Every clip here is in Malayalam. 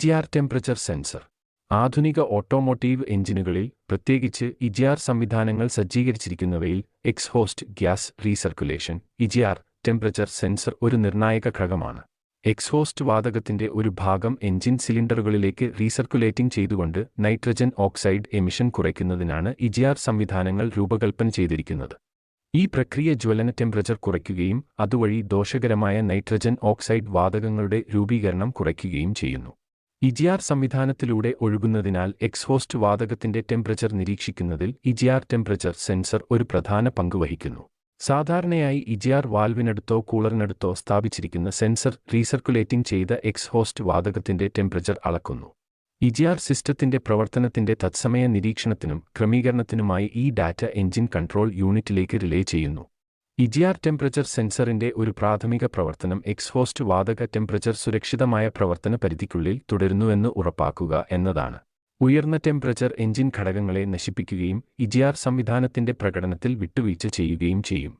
ഇജിആർ ടെമ്പറേച്ചർ സെൻസർ ആധുനിക ഓട്ടോമോട്ടീവ് എഞ്ചിനുകളിൽ പ്രത്യേകിച്ച് ഇജിആർ സംവിധാനങ്ങൾ സജ്ജീകരിച്ചിരിക്കുന്നവയിൽ exhaust gas recirculation EGR temperature sensor ഒരു നിർണായക ഘടകമാണ്. എക്സ്ഹോസ്റ്റ് വാതകത്തിന്റെ ഒരു ഭാഗം എഞ്ചിൻ സിലിണ്ടറുകളിലേക്ക് റീസർക്കുലേറ്റിംഗ് ചെയ്തുകൊണ്ട് നൈട്രജൻ ഓക്സൈഡ് എമിഷൻ കുറയ്ക്കുന്നതിനാണ് ഇജിആർ സംവിധാനങ്ങൾ രൂപകൽപ്പന ചെയ്തിരിക്കുന്നത്. ഈ പ്രക്രിയ ജ്വലന ടെമ്പറേച്ചർ കുറയ്ക്കുകയും അതുവഴി ദോഷകരമായ നൈട്രജൻ ഓക്സൈഡ് വാതകങ്ങളുടെ രൂപീകരണം കുറയ്ക്കുകയും ചെയ്യുന്നു. ഇജിആർ സംവിധാനത്തിലൂടെ ഒഴുകുന്നതിനാൽ എക്സ്ഹോസ്റ്റ് വാതകത്തിന്റെ ടെമ്പറേച്ചർ നിരീക്ഷിക്കുന്നതിൽ ഇജിആർ ടെമ്പറേച്ചർ സെൻസർ ഒരു പ്രധാന പങ്ക് വഹിക്കുന്നു. സാധാരണയായി ഇജിആർ വാൽവിനടുത്തോ കൂളറിനടുത്തോ സ്ഥാപിച്ചിരിക്കുന്ന സെൻസർ റീസർക്കുലേറ്റിംഗ് ചെയ്ത എക്സ്ഹോസ്റ്റ് വാതകത്തിന്റെ ടെമ്പറേച്ചർ അളക്കുന്നു. ഇജിആർ സിസ്റ്റത്തിന്റെ പ്രവർത്തനത്തിന്റെ തത്സമയ നിരീക്ഷണത്തിനും ക്രമീകരണത്തിനുമായി ഈ ഡാറ്റ എഞ്ചിൻ കൺട്രോൾ യൂണിറ്റിലേക്ക് റിലേ ചെയ്യുന്നു. ഇജിആർ ടെമ്പറേച്ചർ സെൻസറിന്റെ ഒരു പ്രാഥമിക പ്രവർത്തനം എക്സ്ഹോസ്റ്റ് വാതക ടെമ്പറേച്ചർ സുരക്ഷിതമായ പ്രവർത്തന പരിധിക്കുള്ളിൽ തുടരുന്നുവെന്ന് ഉറപ്പാക്കുക എന്നതാണ്. ഉയർന്ന ടെമ്പറേച്ചർ എഞ്ചിൻ ഘടകങ്ങളെ നശിപ്പിക്കുകയും ഇജിആർ സംവിധാനത്തിന്റെ പ്രകടനത്തിൽ വിട്ടുവീഴ്ച ചെയ്യുകയും ചെയ്യും.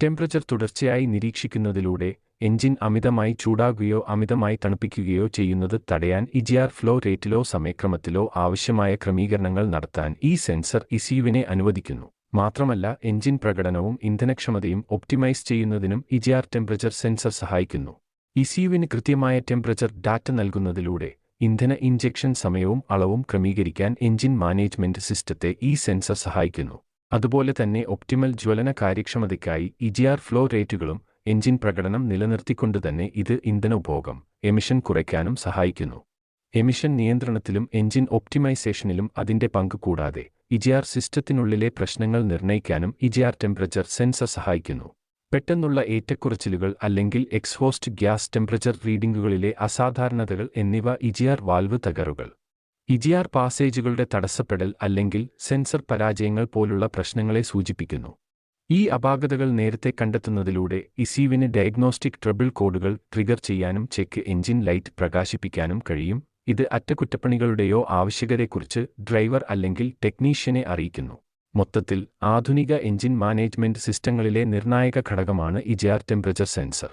ടെമ്പറേച്ചർ തുടർച്ചയായി നിരീക്ഷിക്കുന്നതിലൂടെ എഞ്ചിൻ അമിതമായി ചൂടാകുകയോ അമിതമായി തണുപ്പിക്കുകയോ ചെയ്യുന്നത് തടയാൻ ഇജിആർ ഫ്ലോ റേറ്റിലോ സമയക്രമത്തിലോ ആവശ്യമായ ക്രമീകരണങ്ങൾ നടത്താൻ ഈ സെൻസർ ഇസിയുവിനെ അനുവദിക്കുന്നു. മാത്രമല്ല എഞ്ചിൻ പ്രകടനവും ഇന്ധനക്ഷമതയും ഒപ്റ്റിമൈസ് ചെയ്യുന്നതിനും ഇജിആർ ടെമ്പറേച്ചർ സെൻസർ സഹായിക്കുന്നു. ഇസിയുവിന് കൃത്യമായ ടെമ്പറേച്ചർ ഡാറ്റ നൽകുന്നതിലൂടെ ഇന്ധന ഇഞ്ചക്ഷൻ സമയവും അളവും ക്രമീകരിക്കാൻ എഞ്ചിൻ മാനേജ്മെന്റ് സിസ്റ്റത്തെ ഈ സെൻസർ സഹായിക്കുന്നു. അതുപോലെ തന്നെ ഒപ്റ്റിമൽ ജ്വലന കാര്യക്ഷമതയ്ക്കായി ഇജിആർ ഫ്ലോ റേറ്റുകളും എഞ്ചിൻ പ്രകടനം നിലനിർത്തിക്കൊണ്ടുതന്നെ ഇത് ഇന്ധന ഉപഭോഗം എമിഷൻ കുറയ്ക്കാനും സഹായിക്കുന്നു. എമിഷൻ നിയന്ത്രണത്തിലും എഞ്ചിൻ ഒപ്റ്റിമൈസേഷനിലും അതിന്റെ പങ്ക് കൂടാതെ ഇജിആർ സിസ്റ്റത്തിനുള്ളിലെ പ്രശ്നങ്ങൾ നിർണയിക്കാനും ഇജിആർ ടെമ്പറേച്ചർ സെൻസർ സഹായിക്കുന്നു. പെട്ടെന്നുള്ള ഏറ്റക്കുറച്ചിലുകൾ അല്ലെങ്കിൽ എക്സ്ഹോസ്റ്റ് ഗ്യാസ് ടെമ്പറേച്ചർ റീഡിംഗുകളിലെ അസാധാരണതകൾ എന്നിവ ഇജിആർ വാൽവ് തകരുകൾ ഇജിആർ പാസേജുകളുടെ തടസ്സപ്പെടൽ അല്ലെങ്കിൽ സെൻസർ പരാജയങ്ങൾ പോലുള്ള പ്രശ്നങ്ങളെ സൂചിപ്പിക്കുന്നു. ഈ അപാകതകൾ നേരത്തെ കണ്ടെത്തുന്നതിലൂടെ ഇസീവിന് ഡയഗ്നോസ്റ്റിക് ട്രബിൾ കോഡുകൾ ട്രിഗർ ചെയ്യാനും ചെക്ക് എഞ്ചിൻ ലൈറ്റ് പ്രകാശിപ്പിക്കാനും കഴിയും. ഇത് അറ്റകുറ്റപ്പണികളുടെയോ ആവശ്യകതയെക്കുറിച്ച് ഡ്രൈവർ അല്ലെങ്കിൽ ടെക്നീഷ്യനെ അറിയിക്കുന്നു. മൊത്തത്തിൽ ആധുനിക എഞ്ചിൻ മാനേജ്മെന്റ് സിസ്റ്റങ്ങളിലെ നിർണായക ഘടകമാണ് ഇജിആർ ടെമ്പറേച്ചർ സെൻസർ.